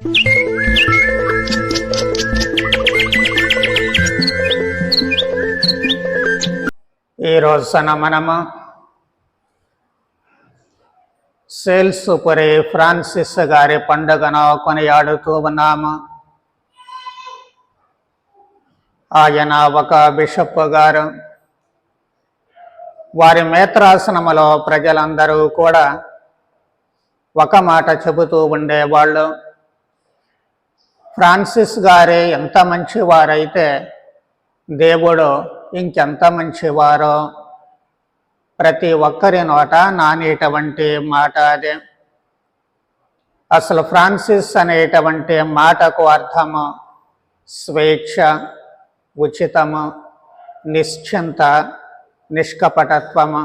ఈ రోజున మనము సేల్స్ పురి ఫ్రాన్సిస్ గారి పండుగను కొనియాడుతూ ఉన్నాము. ఆయన ఒక బిషప్ గారు. వారి మేత్రాసనములో ప్రజలందరూ కూడా ఒక మాట చెబుతూ ఉండేవాళ్ళు. ఫ్రాన్సిస్ గారే ఎంత మంచివారైతే దేవుడు ఇంకెంత మంచివారో ప్రతి ఒక్కరి నోట నానేటువంటి మాట అదే. అసలు ఫ్రాన్సిస్ అనేటువంటి మాటకు అర్థము స్వేచ్ఛ ఉచితము నిశ్చింత నిష్కపటత్వము.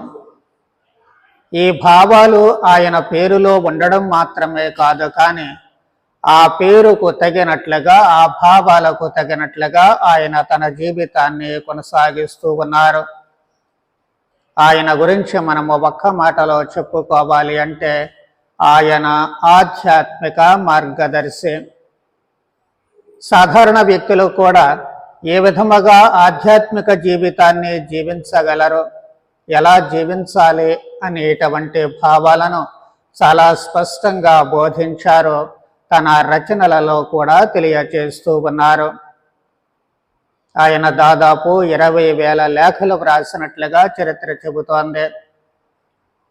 ఈ భావాలు ఆయన పేరులో ఉండడం మాత్రమే కాదు కానీ ఆ పేరుకు తగినట్లుగా ఆ భావాలకు తగినట్లుగా ఆయన తన జీవితాన్ని కొనసాగిస్తూ ఉన్నారు. ఆయన గురించి మనము ఒక్క మాటలో చెప్పుకోవాలి అంటే ఆయన ఆధ్యాత్మిక మార్గదర్శి. సాధారణ వ్యక్తులు కూడా ఏ విధముగా ఆధ్యాత్మిక జీవితాన్ని జీవించగలరు ఎలా జీవించాలి అనేటువంటి భావాలను చాలా స్పష్టంగా బోధించారు. తన రచనలలో కూడా తెలియచేస్తూ ఉన్నారు. ఆయన దాదాపు ఇరవై వేల లేఖలు వ్రాసినట్లుగా చరిత్ర చెబుతోంది.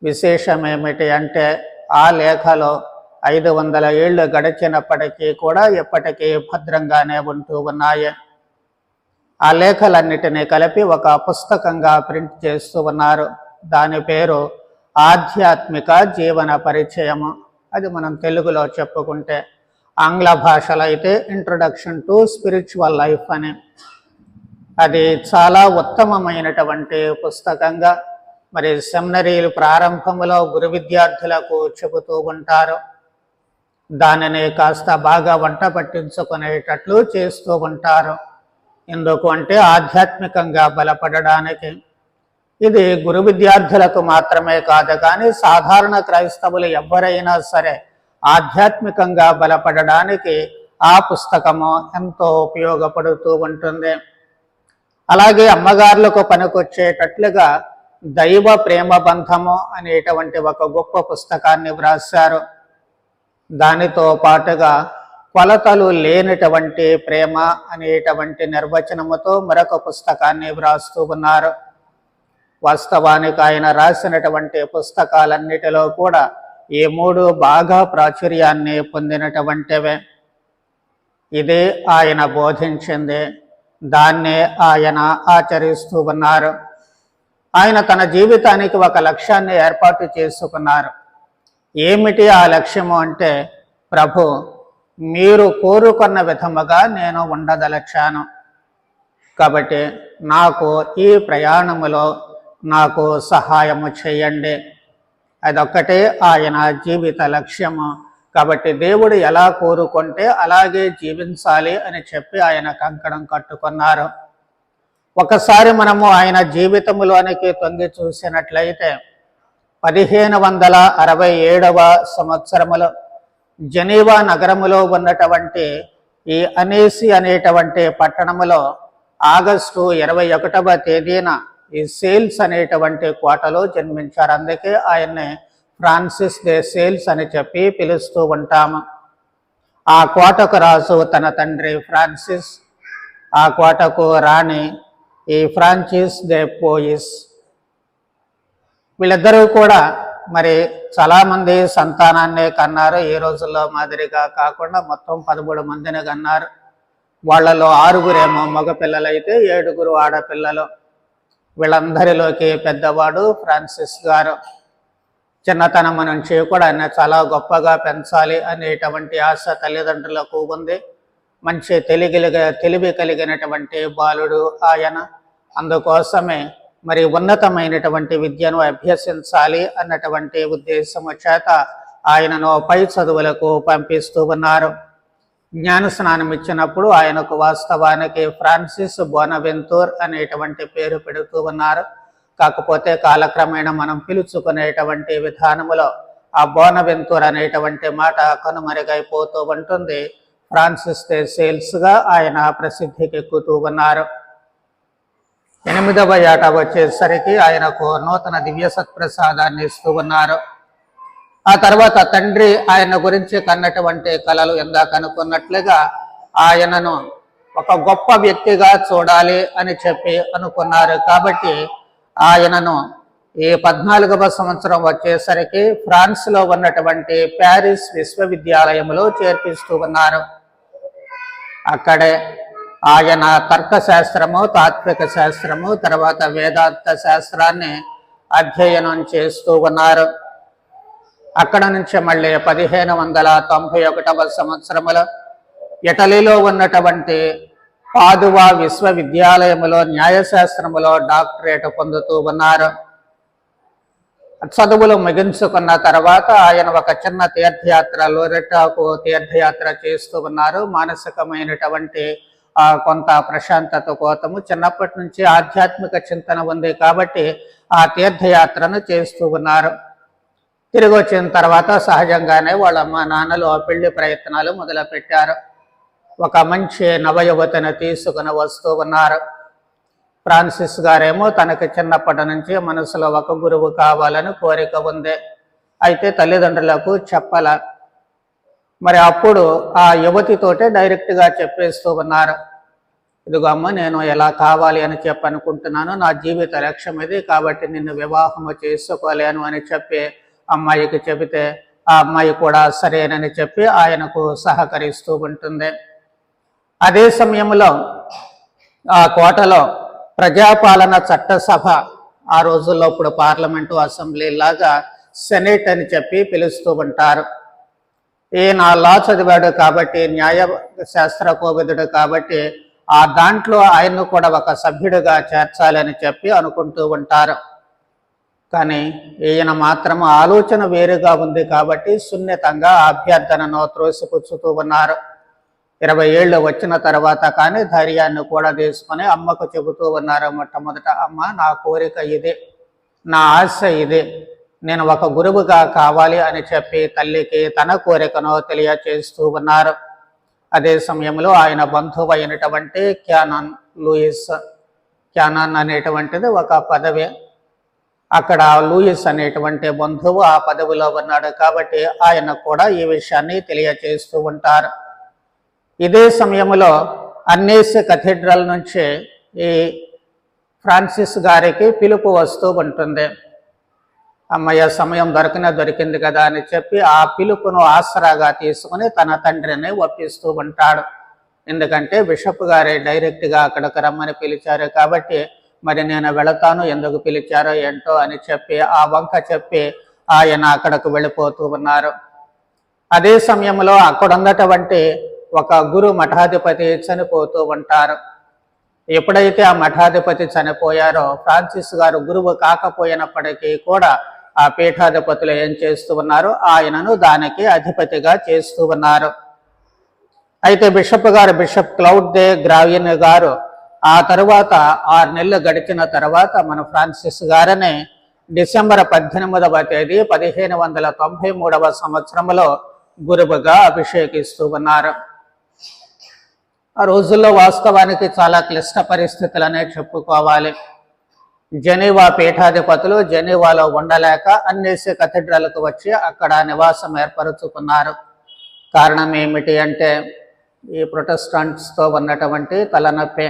విశేషం ఏమిటి అంటే ఆ లేఖలో ఐదు వందల ఏళ్ళు గడిచినప్పటికీ కూడా ఎప్పటికీ భద్రంగానే ఉంటూ ఉన్నాయి. ఆ లేఖలన్నిటినీ కలిపి ఒక పుస్తకంగా ప్రింట్ చేస్తూ ఉన్నారు. దాని పేరు ఆధ్యాత్మిక జీవన పరిచయము. అది మనం తెలుగులో చెప్పుకుంటే ఆంగ్ల భాషలో అయితే ఇంట్రొడక్షన్ టు స్పిరిచువల్ లైఫ్ అని. అది చాలా ఉత్తమమైనటువంటి పుస్తకంగా మరి సెమినరీలు ప్రారంభంలో గురు విద్యార్థులకు చెబుతూ ఉంటారు. దానిని కాస్త బాగా వంట పట్టించుకునేటట్లు చేస్తూ ఉంటారు. ఎందుకు అంటే ఆధ్యాత్మికంగా బలపడడానికి. ఇది గురు విద్యార్థులకు మాత్రమే కాదు కానీ సాధారణ క్రైస్తవులు ఎవరైనా సరే ఆధ్యాత్మికంగా బలపడడానికి ఆ పుస్తకము ఎంతో ఉపయోగపడుతూ ఉంటుంది. అలాగే అమ్మగారులకు పనికొచ్చేటట్లుగా దైవ ప్రేమ బంధము అనేటువంటి ఒక గొప్ప పుస్తకాన్ని వ్రాశారు. దానితో పాటుగా కొలతలు లేనటువంటి ప్రేమ అనేటువంటి నిర్వచనముతో మరొక పుస్తకాన్ని వ్రాస్తూ ఉన్నారు. వాస్తవానికి ఆయన రాసినటువంటి పుస్తకాలన్నిటిలో కూడా ఈ మూడు బాగా ప్రాచుర్యాన్ని పొందినటువంటివే. ఇది ఆయన బోధించింది. దాన్నే ఆయన ఆచరిస్తూ ఉన్నారు. ఆయన తన జీవితానికి ఒక లక్ష్యాన్ని ఏర్పాటు చేసుకున్నారు. ఏమిటి ఆ లక్ష్యము అంటే ప్రభు మీరు కోరుకున్న విధముగా నేను ఉండదలచాను. కాబట్టి నాకు ఈ ప్రయాణములో నాకు సహాయము చేయండి. అదొక్కటే ఆయన జీవిత లక్ష్యము. కాబట్టి దేవుడు ఎలా కోరుకుంటే అలాగే జీవించాలి అని చెప్పి ఆయన కంకణం కట్టుకున్నారు. ఒకసారి మనము ఆయన జీవితంలోనికి తొంగి చూసినట్లయితే పదిహేను వందల అరవై ఏడవ సంవత్సరములో జనీవా నగరములో ఉన్నటువంటి ఈ అనేసి అనేటువంటి పట్టణములో ఆగస్టు ఇరవై ఒకటవ తేదీన ఈ సేల్స్ అనేటువంటి కోటలో జన్మించారు. అందుకే ఆయన్ని ఫ్రాన్సిస్ దే సేల్స్ అని చెప్పి పిలుస్తూ ఉంటాము ఆ కోటకు రాజు తన తండ్రి ఫ్రాన్సిస్ ఆ కోటకు రాణి ఈ ఫ్రాన్సిస్ దే పోయిస్. వీళ్ళిద్దరూ కూడా మరి చాలామంది సంతానాన్ని కన్నారు. ఈ రోజుల్లో మాదిరిగా కాకుండా మొత్తం పదమూడు మందిని కన్నారు. వాళ్ళలో ఆరుగురేమో మగపిల్లలైతే ఏడుగురు ఆడపిల్లలు. వీళ్ళందరిలోకి పెద్దవాడు ఫ్రాన్సిస్ గారు. చిన్నతనం నుంచి కూడా ఆయన చాలా గొప్పగా పెంచాలి అనేటువంటి ఆశ తల్లిదండ్రులకు ఉంది. మంచి తెలిగిలిగ తెలివి కలిగినటువంటి బాలుడు ఆయన. అందుకోసమే మరి ఉన్నతమైనటువంటి విద్యను అభ్యసించాలి అన్నటువంటి ఉద్దేశము చేత ఆయనను పై చదువులకు పంపిస్తూ ఉన్నారు. జ్ఞాన స్నానం ఇచ్చినప్పుడు ఆయనకు వాస్తవానికి ఫ్రాన్సిస్ బోనవెంతూర్ అనేటువంటి పేరు పెడుతూ ఉన్నారు. కాకపోతే కాలక్రమేణా మనం పిలుచుకునేటువంటి విధానములో ఆ బోనవెంతూర్ అనేటువంటి మాట కనుమరుగైపోతూ ఉంటుంది. ఫ్రాన్సిస్ దే సేల్స్గా ఆయన ప్రసిద్ధికి ఎక్కుతూ ఉన్నారు. ఎనిమిదవ ఏట వచ్చేసరికి ఆయనకు నూతన దివ్య సత్ప్రసాదాన్ని ఇస్తూ ఉన్నారు. ఆ తర్వాత తండ్రి ఆయన గురించి కన్నటువంటి కళలు ఎందాక అనుకున్నట్లుగా ఆయనను ఒక గొప్ప వ్యక్తిగా చూడాలి అని చెప్పి అనుకున్నారు. కాబట్టి ఆయనను ఈ పద్నాలుగవ సంవత్సరం వచ్చేసరికి ఫ్రాన్స్లో ఉన్నటువంటి ప్యారిస్ విశ్వవిద్యాలయంలో చేర్పిస్తూ ఉన్నారు. అక్కడే ఆయన తర్కశాస్త్రము తాత్విక శాస్త్రము తర్వాత వేదాంత శాస్త్రాన్ని అధ్యయనం చేస్తూ ఉన్నారు. అక్కడ నుంచి మళ్ళీ పదిహేను వందల తొంభై ఒకటవ సంవత్సరములో ఇటలీలో ఉన్నటువంటి పాదువా విశ్వవిద్యాలయములో న్యాయశాస్త్రములో డాక్టరేట్ పొందుతూ ఉన్నారు. చదువులు ముగించుకున్న తర్వాత ఆయన ఒక చిన్న తీర్థయాత్ర లోరెటాకు తీర్థయాత్ర చేస్తూ ఉన్నారు. మానసికమైనటువంటి కొంత ప్రశాంతత కోతము చిన్నప్పటి నుంచి ఆధ్యాత్మిక చింతన ఉంది కాబట్టి ఆ తీర్థయాత్రను చేస్తూ ఉన్నారు. తిరిగి వచ్చిన తర్వాత సహజంగానే వాళ్ళ అమ్మ నాన్నలు ఆ పెళ్ళి ప్రయత్నాలు మొదలుపెట్టారు. ఒక మంచి నవయువతిని తీసుకుని వస్తూ ఉన్నారు. ఫ్రాన్సిస్ గారేమో తనకి చిన్నప్పటి నుంచి మనసులో ఒక గురువు కావాలని కోరిక ఉంది. అయితే తల్లిదండ్రులకు చెప్పాల. మరి అప్పుడు ఆ యువతితోటే డైరెక్ట్గా చెప్పేస్తూ ఉన్నారు. ఇదిగో అమ్మ నేను ఎలా కావాలి అని చెప్పనుకుంటున్నాను. నా జీవిత లక్ష్యం ఇది కాబట్టి నిన్ను వివాహము చేసుకోలేను అని చెప్పి అమ్మాయికి చెబితే ఆ అమ్మాయి కూడా సరేనని చెప్పి ఆయనకు సహకరిస్తూ ఉంటుంది. అదే సమయంలో ఆ కోటలో ప్రజాపాలన చట్టసభ ఆ రోజుల్లో ఇప్పుడు పార్లమెంటు అసెంబ్లీ లాగా సెనేట్ అని చెప్పి పిలుస్తూ ఉంటారు. ఈయన లా చదివాడు కాబట్టి న్యాయ శాస్త్ర కోవిదుడు కాబట్టి ఆ దాంట్లో ఆయన్ను కూడా ఒక సభ్యుడిగా చేర్చాలని చెప్పి అనుకుంటూ ఉంటారు. కానీ ఈయన మాత్రం ఆలోచన వేరుగా ఉంది కాబట్టి సున్నితంగా అభ్యర్థనను త్రోసిపుచ్చుతూ ఉన్నారు. ఇరవై ఏళ్ళు వచ్చిన తర్వాత కానీ ధైర్యాన్ని కూడా తీసుకొని అమ్మకు చెబుతూ ఉన్నారు మొట్టమొదట అమ్మ నా కోరిక ఇదే నా ఆశ ఇదే నేను ఒక గురువుగా కావాలి అని చెప్పి తల్లికి తన కోరికను తెలియచేస్తూ ఉన్నారు. అదే సమయంలో ఆయన బంధువు అయినటువంటి క్యానన్ లూయిస్ క్యానన్ అనేటువంటిది ఒక పదవి అక్కడ లూయిస్ అనేటువంటి బంధువు ఆ పదవిలో ఉన్నాడు కాబట్టి ఆయన కూడా ఈ విషయాన్ని తెలియచేస్తూ ఉంటారు. ఇదే సమయంలో అన్నేసి కథీడ్రల్ నుంచి ఈ ఫ్రాన్సిస్ గారికి పిలుపు వస్తూ ఉంటుంది. అమ్మయ్య సమయం దొరికిన దొరికింది కదా అని చెప్పి ఆ పిలుపును ఆసరాగా తీసుకుని తన తండ్రిని ఒప్పిస్తూ ఉంటాడు. ఎందుకంటే బిషప్ గారే డైరెక్ట్గా అక్కడికి రమ్మని పిలిచారు కాబట్టి మరి నేను వెళతాను ఎందుకు పిలిచారో ఏంటో అని చెప్పి ఆ వంక చెప్పి ఆయన అక్కడకు వెళ్ళిపోతూ ఉన్నారు. అదే సమయంలో అక్కడ ఉన్నటువంటి ఒక గురు మఠాధిపతి చనిపోతూ ఉంటారు. ఎప్పుడైతే ఆ మఠాధిపతి చనిపోయారో ఫ్రాన్సిస్ గారు గురువు కాకపోయినప్పటికీ కూడా ఆ పీఠాధిపతులు ఏం చేస్తూ ఉన్నారు? ఆయనను దానికి అధిపతిగా చేస్తూ ఉన్నారు. అయితే బిషప్ గారు బిషప్ క్లౌడ్ దే గ్రావ్యన్ గారు ఆ తరువాత ఆరు నెలలు గడిచిన తర్వాత మన ఫ్రాన్సిస్ గారిని డిసెంబర్ పద్దెనిమిదవ తేదీ పదిహేను వందల తొంభై మూడవ సంవత్సరంలో గురువుగా అభిషేకిస్తూ ఉన్నారు. ఆ రోజుల్లో వాస్తవానికి చాలా క్లిష్ట పరిస్థితులనే చెప్పుకోవాలి. జెనీవా పీఠాధిపతులు జెనీవాలో ఉండలేక అన్నేసి కథీడ్రల్కు వచ్చి అక్కడ నివాసం ఏర్పరుచుకున్నారు. కారణం ఏమిటి అంటే ఈ ప్రొటెస్టాంట్స్తో ఉన్నటువంటి తలనొప్పి.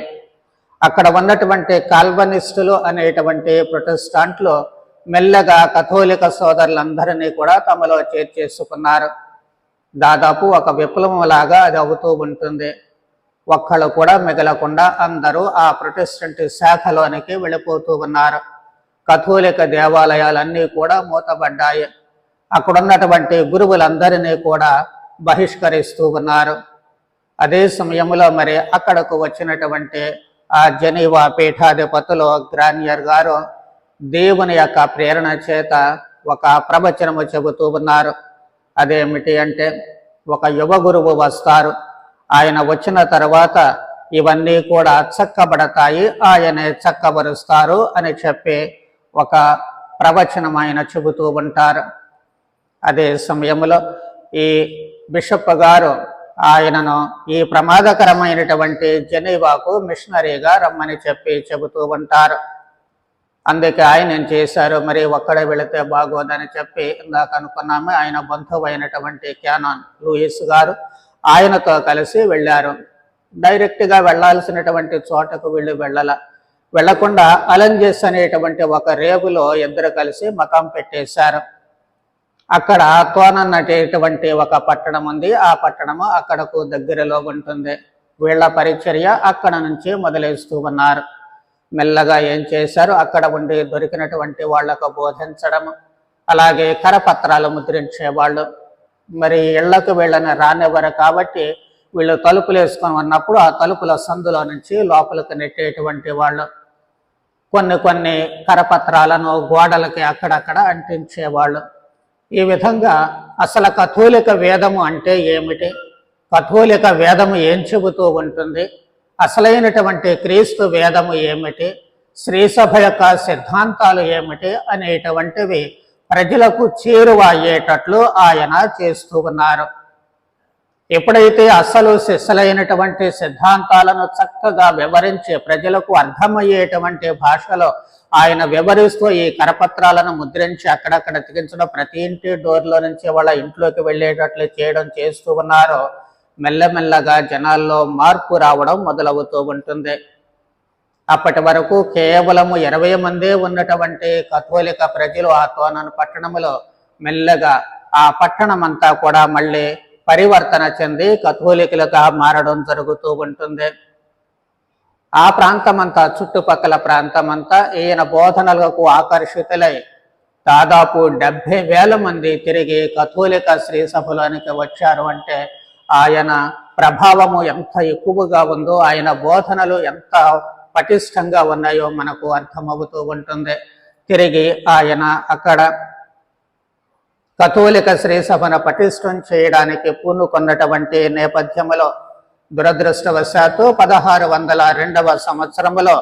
అక్కడ ఉన్నటువంటి కాల్వనిస్టులు అనేటువంటి ప్రొటెస్టాంట్లు మెల్లగా కథోలిక సోదరులందరినీ కూడా తమలో చేర్చేసుకున్నారు. దాదాపు ఒక విప్లవం లాగా అది అవుతూ ఉంటుంది. ఒక్కళ్ళు కూడా మిగలకుండా అందరూ ఆ ప్రొటెస్టెంట్ శాఖలోనికి వెళ్ళిపోతూ ఉన్నారు. కథోలిక దేవాలయాలన్నీ కూడా మూతబడ్డాయి అక్కడ ఉన్నటువంటి గురువులందరినీ కూడా బహిష్కరిస్తూ ఉన్నారు. అదే సమయంలో మరి అక్కడకు వచ్చినటువంటి ఆ జనీవా పీఠాధిపతులు గ్రానియర్ గారు దేవుని యొక్క ప్రేరణ చేత ఒక ప్రవచనము చెబుతూ ఉన్నారు. అదేమిటి అంటే ఒక యువ గురువు వస్తారు. ఆయన వచ్చిన తర్వాత ఇవన్నీ కూడా చక్కబడతాయి ఆయనే చక్కబరుస్తారు అని చెప్పి ఒక ప్రవచనం ఆయన చెబుతూ ఉంటారు. అదే సమయంలో ఈ బిషప్ గారు ఆయనను ఈ ప్రమాదకరమైనటువంటి జెనీవాకు మిషనరీగా రమ్మని చెప్పి చెబుతూ ఉంటారు. అందుకే ఆయన ఏం చేశారు? మరి ఒక్కడే వెళితే బాగోదని చెప్పి ఇందాక అనుకున్నాము. ఆయన బంధువు అయినటువంటి క్యానాన్ లూయిస్ గారు ఆయనతో కలిసి వెళ్ళారు. డైరెక్ట్గా వెళ్ళాల్సినటువంటి చోటకు వీళ్ళు వెళ్ళాల వెళ్ళకుండా అలంజెస్ అనేటువంటి ఒక రేవులో ఇద్దరు కలిసి మకాం పెట్టేశారు. అక్కడ ఆత్వాన్ అనేటువంటి ఒక పట్టణం ఉంది. ఆ పట్టణము అక్కడకు దగ్గరలో ఉంటుంది. వీళ్ళ పరిచర్య అక్కడ నుంచి మొదలేస్తూ ఉన్నారు. మెల్లగా ఏం చేశారు? అక్కడ ఉండి దొరికినటువంటి వాళ్ళకు బోధించడం అలాగే కరపత్రాలు ముద్రించేవాళ్ళు. మరి ఇళ్ళకు వీళ్ళని రానివ్వరు కాబట్టి వీళ్ళు తలుపులు వేసుకొని ఉన్నప్పుడు ఆ తలుపుల సందులో నుంచి లోపలికి నెట్టేటువంటి వాళ్ళు. కొన్ని కొన్ని కరపత్రాలను గోడలకి అక్కడక్కడ అంటించేవాళ్ళు. ఈ విధంగా అసలు కథోలిక వేదము అంటే ఏమిటి? కథోలిక వేదము ఏం చెబుతూ ఉంటుంది? అసలైనటువంటి క్రీస్తు వేదము ఏమిటి? శ్రీసభ యొక్క సిద్ధాంతాలు ఏమిటి? అనేటువంటివి ప్రజలకు చేరువ అయ్యేటట్లు ఆయన చేస్తూ ఉన్నారు. ఎప్పుడైతే అసలు సిసలైనటువంటి సిద్ధాంతాలను చక్కగా వివరించి ప్రజలకు అర్థమయ్యేటువంటి భాషలో ఆయన వివరిస్తూ ఈ కరపత్రాలను ముద్రించి అక్కడక్కడ అతికించడం ప్రతి ఇంటి డోర్లో నుంచి వాళ్ళ ఇంట్లోకి వెళ్ళేటట్లు చేయడం చేస్తూ ఉన్నారో. మెల్లమెల్లగా జనాల్లో మార్పు రావడం మొదలవుతూ ఉంటుంది. అప్పటి వరకు కేవలము ఇరవై మందే ఉన్నటువంటి కథోలిక ప్రజలు ఆ తోనను పట్టణములో మెల్లగా ఆ పట్టణమంతా కూడా మళ్ళీ పరివర్తన చెంది కథోలికులుగా మారడం జరుగుతూ ఉంటుంది. ఆ ప్రాంతమంతా చుట్టుపక్కల ప్రాంతమంతా ఈయన బోధనలకు ఆకర్షితులై దాదాపు డెబ్బై వేల మంది తిరిగి కథోలిక శ్రీ సభలోనికి వచ్చారు అంటే ఆయన ప్రభావము ఎంత ఎక్కువగా ఉందో ఆయన బోధనలు ఎంత పటిష్టంగా ఉన్నాయో మనకు అర్థమవుతూ ఉంటుంది. తిరిగి ఆయన అక్కడ కథోలిక శ్రీ సభను పటిష్టం చేయడానికి పూనుకున్నటువంటి నేపథ్యంలో దురదృష్టవశాత్తు పదహారు వందల రెండవ సంవత్సరంలో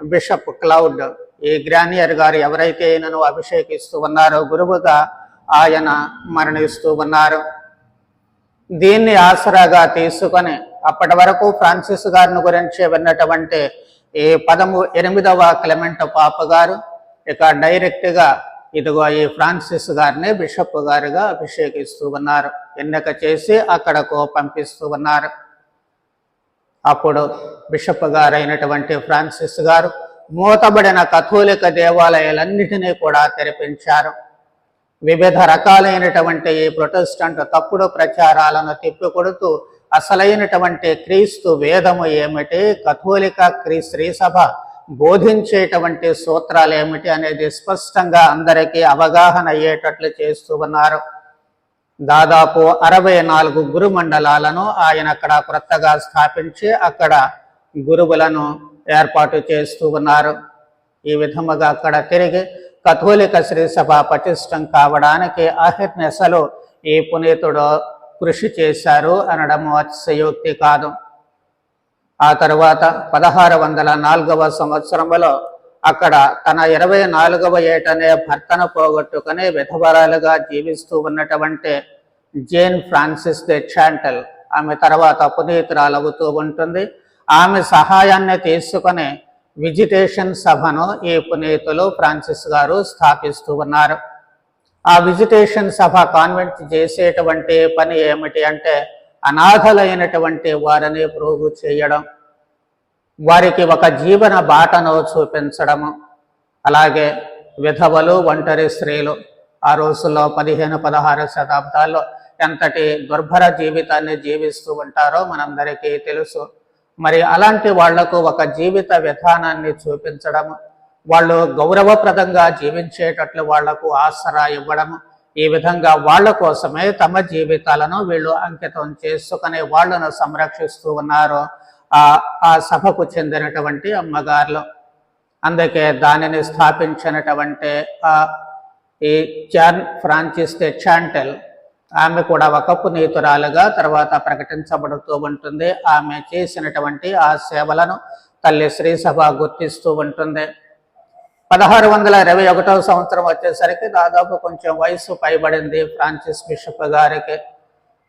బిషప్ క్లౌడ్ ఈ గ్రానియర్ గారు ఎవరైతే ఈయనను అభిషేకిస్తూ ఉన్నారో గురువుగా ఆయన మరణిస్తూ ఉన్నారు. దీన్ని ఆసరాగా తీసుకొని అప్పటి వరకు ఫ్రాన్సిస్ గారిని గురించి విన్నటువంటి ఈ పదము ఎనిమిదవ క్లెమెంట్ పాప గారు ఇక డైరెక్ట్గా ఇదిగో ఈ ఫ్రాన్సిస్ గారిని బిషప్ గారుగా అభిషేకిస్తూ ఉన్నారు. ఎన్నిక చేసి అక్కడకు పంపిస్తూ ఉన్నారు. అప్పుడు బిషప్ గారైనటువంటి ఫ్రాన్సిస్ గారు మూతబడిన కథోలిక దేవాలయాలన్నిటినీ కూడా తెరిపించారు. వివిధ రకాలైనటువంటి ఈ ప్రొటెస్టంట్ తప్పుడు ప్రచారాలను తిప్పికొడుతూ అసలైనటువంటి క్రీస్తు వేదము ఏమిటి కథోలిక క్రీ శ్రీసభ బోధించేటువంటి సూత్రాలు ఏమిటి అనేది స్పష్టంగా అందరికీ అవగాహన అయ్యేటట్లు చేస్తూ ఉన్నారు. దాదాపు అరవై నాలుగు గురు మండలాలను ఆయన అక్కడ క్రొత్తగా స్థాపించి అక్కడ గురువులను ఏర్పాటు చేస్తూ ఉన్నారు. ఈ విధముగా అక్కడ తిరిగి కథోలిక శ్రీ సభ పటిష్టం కావడానికి అహిర్నెసలు ఈ పునీతుడు కృషి చేశారు అనడం అతిశయోక్తి కాదు. ఆ తరువాత పదహారు వందల నాలుగవ సంవత్సరంలో అక్కడ తన ఇరవై నాలుగవ ఏటనే భర్తను పోగొట్టుకుని విధవరాలుగా జీవిస్తూ ఉన్నటువంటి జేన్ ఫ్రాన్సిస్ de చాంటల్ ఆమె తర్వాత పునీతురాలవుతూ ఉంటుంది. ఆమె సహాయాన్ని తీసుకొని విజిటేషన్ సభను ఈ పునీతులు ఫ్రాన్సిస్ గారు స్థాపిస్తూ ఉన్నారు. ఆ విజిటేషన్ సభ కాన్వెంట్ చేసేటువంటి పని ఏమిటి అంటే అనాథలైనటువంటి వారిని ప్రోగు చేయడం. వారికి ఒక జీవన బాటను చూపించడము. అలాగే విధవలు ఒంటరి స్త్రీలు ఆ రోజుల్లో పదిహేను పదహారు శతాబ్దాల్లో ఎంతటి దుర్భర జీవితాన్ని జీవిస్తూ ఉంటారో మనందరికీ తెలుసు. మరి అలాంటి వాళ్ళకు ఒక జీవిత విధానాన్ని చూపించడము వాళ్ళు గౌరవప్రదంగా జీవించేటట్లు వాళ్ళకు ఆసరా ఇవ్వడము ఈ విధంగా వాళ్ళ కోసమే తమ జీవితాలను వీళ్ళు అంకితం చేసుకుని వాళ్ళను సంరక్షిస్తూ ఉన్నారు ఆ ఆ సభకు చెందినటువంటి అమ్మగారులు. అందుకే దానిని స్థాపించినటువంటి ఈ జాన్ ఫ్రాన్సిస్ ది చాంటెల్ ఆమె కూడా ఒక నేతురాలుగా తర్వాత ప్రకటించబడుతూ ఉంటుంది. ఆమె చేసినటువంటి ఆ సేవలను తల్లి శ్రీసభ గుర్తిస్తూ ఉంటుంది. పదహారు వందల ఇరవై ఒకటవ సంవత్సరం వచ్చేసరికి దాదాపు కొంచెం వయసు పైబడింది ఫ్రాన్సిస్ బిషప్ గారికి.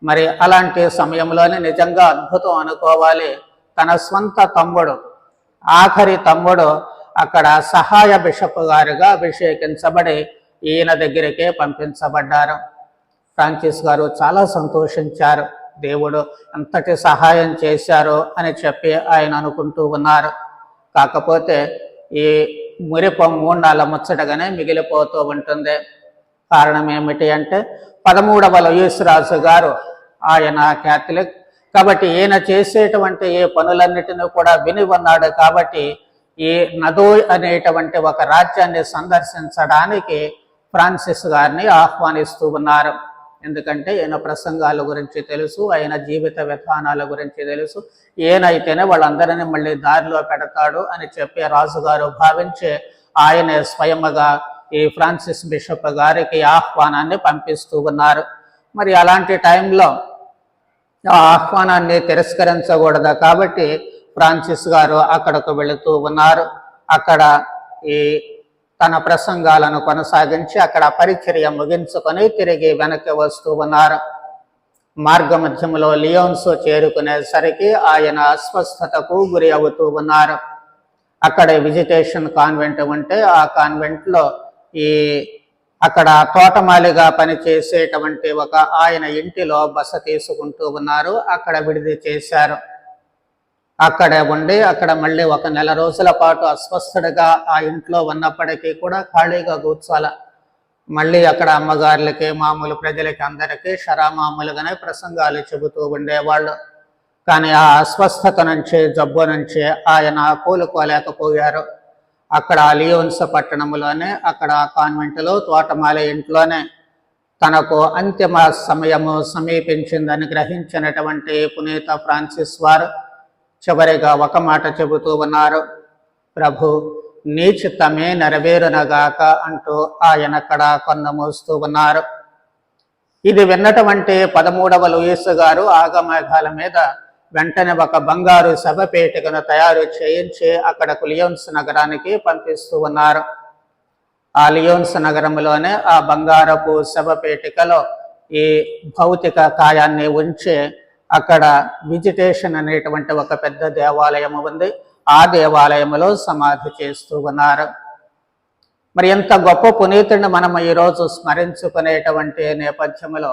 మరి అలాంటి సమయంలోనే నిజంగా అద్భుతం అనుకోవాలి. తన స్వంత తమ్ముడు ఆఖరి తమ్ముడు అక్కడ సహాయ బిషప్ గారుగా అభిషేకించబడి ఈయన దగ్గరికే పంపించబడ్డారు. ఫ్రాన్సిస్ గారు చాలా సంతోషించారు. దేవుడు అంతటి సహాయం చేశారు అని చెప్పి ఆయన అనుకుంటూ ఉన్నారు. కాకపోతే ఈ మురిపం మూడాల ముచ్చటగానే మిగిలిపోతూ ఉంటుంది. కారణం ఏమిటి అంటే పదమూడవ రాజు గారు ఆయన క్యాథలిక్. కాబట్టి ఈయన చేసేటువంటి ఈ పనులన్నిటిని కూడా విని ఉన్నాడు కాబట్టి ఈ నదోయ్ అనేటువంటి ఒక రాజ్యాన్ని సందర్శించడానికి ఫ్రాన్సిస్ గారిని ఆహ్వానిస్తూ ఉన్నారు. ఎందుకంటే ఈయన ప్రసంగాల గురించి తెలుసు ఆయన జీవిత విధానాల గురించి తెలుసు. ఈయనైతేనే వాళ్ళందరినీ మళ్ళీ దారిలో పెడతాడు అని చెప్పి రాజుగారు భావించి ఆయనే స్వయముగా ఈ ఫ్రాన్సిస్ బిషప్ గారికి ఆహ్వానాన్ని పంపిస్తూ ఉన్నారు. మరి అలాంటి టైంలో ఆ ఆహ్వానాన్ని తిరస్కరించకూడదు కాబట్టి ఫ్రాన్సిస్ గారు అక్కడకు వెళుతూ ఉన్నారు. అక్కడ ఈ తన ప్రసంగాలను కొనసాగించి అక్కడ పరిచర్య ముగించుకొని తిరిగి వెనక్కి వస్తూ ఉన్నారు. మార్గమధ్యంలో లియోన్స్ చేరుకునేసరికి ఆయన అస్వస్థతకు గురి అవుతూ ఉన్నారు. అక్కడ విజిటేషన్ కాన్వెంట్ ఉంటే ఆ కాన్వెంట్లో ఈ అక్కడ తోటమాలిగా పనిచేసేటువంటి ఒక ఆయన ఇంటిలో బస తీసుకుంటూ ఉన్నారు. అక్కడ విడిది చేశారు. అక్కడే ఉండి అక్కడ మళ్ళీ ఒక నెల రోజుల పాటు అస్వస్థుడిగా ఆ ఇంట్లో ఉన్నప్పటికీ కూడా ఖాళీగా కూర్చోాల మళ్ళీ అక్కడ అమ్మగారులకి మామూలు ప్రజలకి అందరికీ షరామామూలుగానే ప్రసంగాలు చెబుతూ ఉండేవాళ్ళు. కానీ ఆ అస్వస్థత నుంచి జబ్బు నుంచి ఆయన కోలుకోలేకపోయారు. అక్కడ లియోన్స్ పట్టణంలోనే అక్కడ కాన్వెంట్లో తోటమాల ఇంట్లోనే తనకు అంతిమ సమయము సమీపించిందని గ్రహించినటువంటి పునీత ఫ్రాన్సిస్ వారు చివరిగా ఒక మాట చెబుతూ ఉన్నారు. ప్రభు నీ చిత్తమే నెరవేరునగాక అంటూ ఆయన అక్కడ కొన్నమూస్తూ ఉన్నారు. ఇది విన్నటువంటి పదమూడవ లూయిస్ గారు ఆగమేఘాల మీద వెంటనే ఒక బంగారు శవపేటికను తయారు చేయించి అక్కడకు లియోన్స్ నగరానికి పంపిస్తూ ఉన్నారు. ఆ లియోన్స్ నగరంలోనే ఆ బంగారపు శవపేటికలో ఈ భౌతిక కాయాన్ని ఉంచి అక్కడ విజిటేషన్ అనేటువంటి ఒక పెద్ద దేవాలయం ఉంది. ఆ దేవాలయంలో సమాధి చేస్తూ ఉన్నారు. మరి ఎంత గొప్ప పునీతుడిని మనం ఈరోజు స్మరించుకునేటువంటి నేపథ్యంలో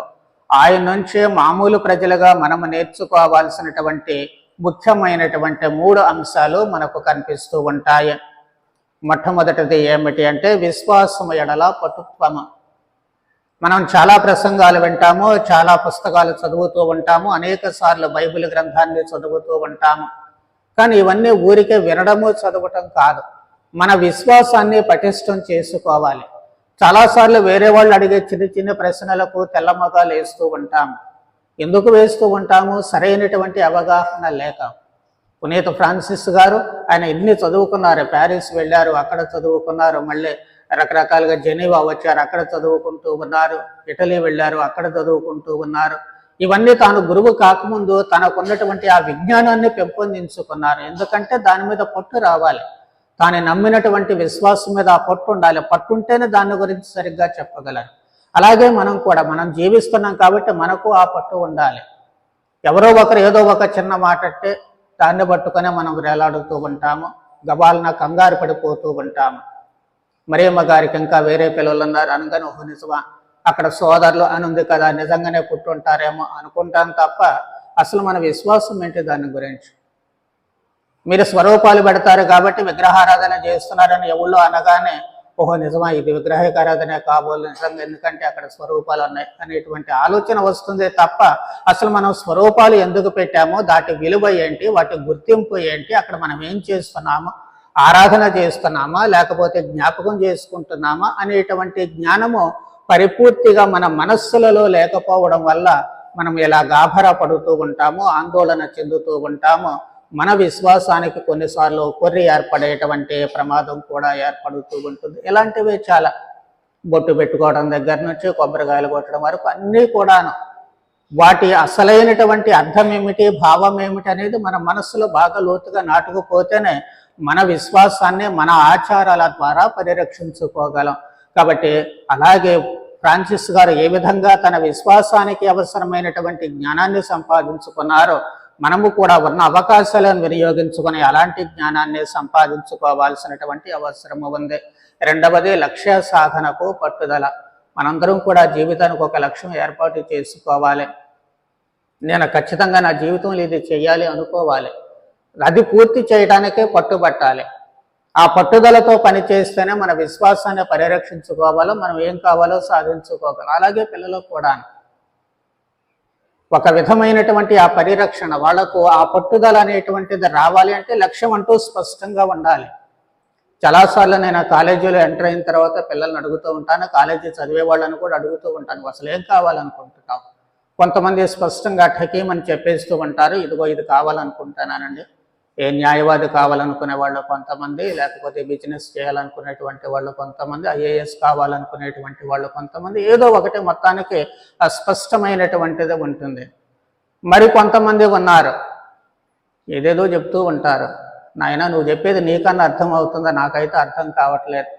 ఆయన నుంచే మామూలు ప్రజలుగా మనం నేర్చుకోవాల్సినటువంటి ముఖ్యమైనటువంటి మూడు అంశాలు మనకు కనిపిస్తూ ఉంటాయి. మొట్టమొదటిది ఏమిటి అంటే విశ్వాసము ఎడల పటుత్వము. మనం చాలా ప్రసంగాలు వింటాము చాలా పుస్తకాలు చదువుతూ ఉంటాము అనేక సార్లు బైబిల్ గ్రంథాన్ని చదువుతూ ఉంటాము. కానీ ఇవన్నీ ఊరికే వినడము చదవటం కాదు. మన విశ్వాసాన్ని పటిష్టం చేసుకోవాలి. చాలాసార్లు వేరే వాళ్ళు అడిగే చిన్న చిన్న ప్రశ్నలకు తెల్లమగాలు వేస్తూ ఉంటాము. ఎందుకు వేస్తూ ఉంటాము? సరైనటువంటి అవగాహన లేక. పునీత ఫ్రాన్సిస్ గారు ఆయన ఎన్ని చదువుకున్నారు? ప్యారిస్ వెళ్ళారు అక్కడ చదువుకున్నారు మళ్ళీ రకరకాలుగా జెనీవా వచ్చారు. అక్కడ చదువుకుంటూ ఉన్నారు. ఇటలీ వెళ్ళారు. అక్కడ చదువుకుంటూ ఉన్నారు. ఇవన్నీ తాను గురువు కాకముందు తనకున్నటువంటి ఆ విజ్ఞానాన్ని పెంపొందించుకున్నారు. ఎందుకంటే దాని మీద పట్టు రావాలి. తాను నమ్మినటువంటి విశ్వాసం మీద ఆ పట్టు ఉండాలి. పట్టు ఉంటేనే దాని గురించి సరిగ్గా చెప్పగలరు. అలాగే మనం కూడా మనం జీవిస్తున్నాం కాబట్టి మనకు ఆ పట్టు ఉండాలి. ఎవరో ఒకరు ఏదో ఒక చిన్న మాట అంటే దాన్ని పట్టుకొని మనం వేలాడుతూ ఉంటాము. గబాలన కంగారు పడిపోతూ ఉంటాము. మరియమ్మ గారికి ఇంకా వేరే పిల్లలు ఉన్నారు అనగానే ఓహో నిజమా? అక్కడ సోదరులు అని ఉంది కదా నిజంగానే పుట్టుంటారేమో అనుకుంటాను తప్ప అసలు మన విశ్వాసం ఏంటి దాని గురించి? మీరు స్వరూపాలు పెడతారు కాబట్టి విగ్రహారాధన చేస్తున్నారని ఎవళ్ళు అనగానే ఓహో నిజమా ఇది విగ్రహారాధనే కాబోలు నిజంగా ఎందుకంటే అక్కడ స్వరూపాలు ఉన్నాయి అనేటువంటి ఆలోచన వస్తుంది తప్ప అసలు మనం స్వరూపాలు ఎందుకు పెట్టామో దాటి విలువ ఏంటి వాటి గుర్తింపు ఏంటి అక్కడ మనం ఏం చేస్తున్నామో ఆరాధన చేస్తున్నామా లేకపోతే జ్ఞాపకం చేసుకుంటున్నామా అనేటువంటి జ్ఞానము పరిపూర్తిగా మన మనస్సులలో లేకపోవడం వల్ల మనం ఇలా గాభర పడుతూ ఉంటాము ఆందోళన చెందుతూ ఉంటాము మన విశ్వాసానికి కొన్నిసార్లు కొర్రి ఏర్పడేటువంటి ప్రమాదం కూడా ఏర్పడుతూ ఉంటుంది. ఇలాంటివి చాలా. బొట్టు పెట్టుకోవడం దగ్గర నుంచి కొబ్బరికాయలు కొట్టడం వరకు అన్నీ కూడాను. వాటి అసలైనటువంటి అర్థం ఏమిటి భావం ఏమిటి అనేది మన మనస్సులో బాగా లోతుగా నాటుకుపోతేనే మన విశ్వాసాన్ని మన ఆచారాల ద్వారా పరిరక్షించుకోగలం. కాబట్టి అలాగే ఫ్రాన్సిస్ గారు ఏ విధంగా తన విశ్వాసానికి అవసరమైనటువంటి జ్ఞానాన్ని సంపాదించుకున్నారో మనము కూడా ఉన్న అవకాశాలను వినియోగించుకొని అలాంటి జ్ఞానాన్ని సంపాదించుకోవాల్సినటువంటి అవసరము ఉంది. రెండవది లక్ష్య సాధనకు పట్టుదల. మనందరం కూడా జీవితానికి ఒక లక్ష్యం ఏర్పాటు చేసుకోవాలి. నేను ఖచ్చితంగా నా జీవితంలో ఇది చేయాలి అనుకోవాలి. అది పూర్తి చేయడానికే పట్టుబట్టాలి. ఆ పట్టుదలతో పని చేస్తేనే మన విశ్వాసాన్ని పరిరక్షించుకోవాలో మనం ఏం కావాలో సాధించుకోగలం. అలాగే పిల్లలకు కూడా. ఒక విధమైనటువంటి ఆ పరిరక్షణ వాళ్ళకు ఆ పట్టుదల అనేటువంటిది రావాలి అంటే లక్ష్యం అంటూ స్పష్టంగా ఉండాలి. చాలాసార్లు నేను కాలేజీలో ఎంటర్ అయిన తర్వాత పిల్లల్ని అడుగుతూ ఉంటాను కాలేజీ చదివే వాళ్ళని కూడా అడుగుతూ ఉంటాను అసలు ఏం కావాలనుకుంటున్నావు? కొంతమంది స్పష్టంగా ఠకీమని చెప్పేస్తూ ఉంటారు? ఇదిగో ఇది కావాలనుకుంటున్నానండి. ఏ న్యాయవాది కావాలనుకునే వాళ్ళు కొంతమంది లేకపోతే బిజినెస్ చేయాలనుకునేటువంటి వాళ్ళు కొంతమంది ఐఏఎస్ కావాలనుకునేటువంటి వాళ్ళు కొంతమంది ఏదో ఒకటి మొత్తానికి అస్పష్టమైనటువంటిది ఉంటుంది. మరి కొంతమంది ఉన్నారు. ఏదేదో చెప్తూ ఉంటారు. నాయన నువ్వు చెప్పేది నీకన్నా అర్థం అవుతుందా నాకైతే అర్థం కావట్లేదు.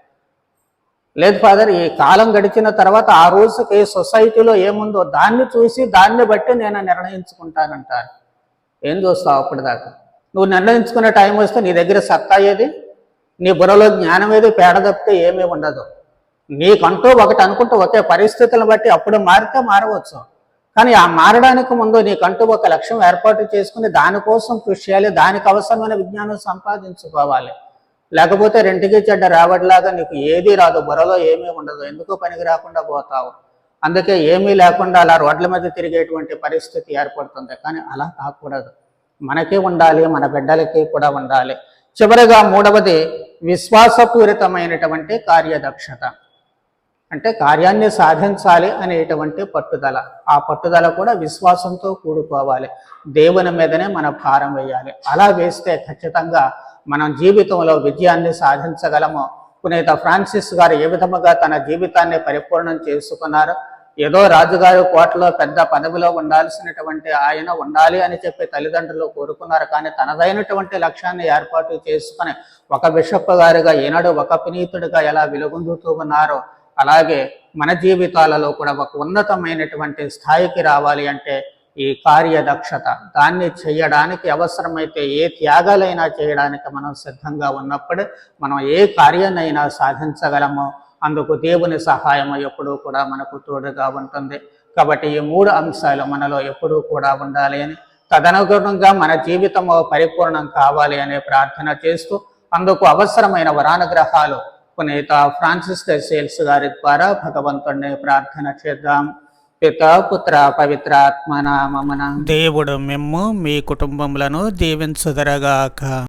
లేదు ఫాదర్ ఈ కాలం గడిచిన తర్వాత ఆ రోజుకి సొసైటీలో ఏముందో దాన్ని చూసి దాన్ని బట్టి నేను నిర్ణయించుకుంటానంటారు. ఏం చూస్తావు అప్పటిదాకా? నువ్వు నిర్ణయించుకునే టైం వస్తే నీ దగ్గర సత్తా ఏది? నీ బుర్రలో జ్ఞానం ఏది? పేడ తప్పితే ఏమీ ఉండదు. నీకంటూ ఒకటి అనుకుంటూ ఒకే పరిస్థితులను బట్టి అప్పుడు మారితే మారవచ్చు. కానీ ఆ మారడానికి ముందు నీకంటూ ఒక లక్ష్యం ఏర్పాటు చేసుకుని దానికోసం కృషి చేయాలి దానికి అవసరమైన విజ్ఞానం సంపాదించుకోవాలి. లేకపోతే రెంటికి చెడ్డ రావట్లాగా నీకు ఏది రాదు బుర్రలో ఏమీ ఉండదు. ఎందుకో పనికి రాకుండా పోతావు? అందుకే ఏమీ లేకుండా అలా రోడ్ల మీద తిరిగేటువంటి పరిస్థితి ఏర్పడుతుంది. కానీ అలా కాకూడదు. మనకి ఉండాలి మన బిడ్డలకి కూడా ఉండాలి. చివరిగా మూడవది విశ్వాసపూరితమైనటువంటి కార్యదక్షత. అంటే కార్యాన్ని సాధించాలి అనేటువంటి పట్టుదల. ఆ పట్టుదల కూడా విశ్వాసంతో కూడుకోవాలి. దేవుని మీదనే మన భారం వేయాలి. అలా వేస్తే ఖచ్చితంగా మనం జీవితంలో విజయాన్ని సాధించగలము. పునీత ఫ్రాన్సిస్ గారు ఏ విధముగా తన జీవితాన్ని పరిపూర్ణం చేసుకున్నారో? ఏదో రాజుగారు కోటలో పెద్ద పదవిలో ఉండాల్సినటువంటి ఆయన ఉండాలి అని చెప్పి తల్లిదండ్రులు కోరుకున్నారు. కానీ తనదైనటువంటి లక్ష్యాన్ని ఏర్పాటు చేసుకుని ఒక బిషప్ గారుగా ఈనాడు ఒక పునీతుడిగా ఎలా వెలుగొందుతూ ఉన్నారో అలాగే మన జీవితాలలో కూడా ఒక ఉన్నతమైనటువంటి స్థాయికి రావాలి అంటే ఈ కార్యదక్షత. దాన్ని చేయడానికి అవసరమైతే ఏ త్యాగాలైనా చేయడానికి మనం సిద్ధంగా ఉన్నప్పుడు మనం ఏ కార్యాన్నైనా సాధించగలమో అందుకు దేవుని సహాయం ఎప్పుడూ కూడా మనకు తోడుగా ఉంటుంది. కాబట్టి ఈ మూడు అంశాలు మనలో ఎప్పుడూ కూడా ఉండాలి అని తదనుగుణంగా మన జీవితము పరిపూర్ణం కావాలి అనే ప్రార్థన చేస్తూ అందుకు అవసరమైన వరానుగ్రహాలు పునీత ఫ్రాన్సిస్ సేల్స్ గారి ద్వారా భగవంతుడిని ప్రార్థన చేద్దాం. పిత పుత్ర పవిత్ర ఆత్మ నామమున దేవుడు మిమ్ము మీ కుటుంబములను దీవించుదరగాక.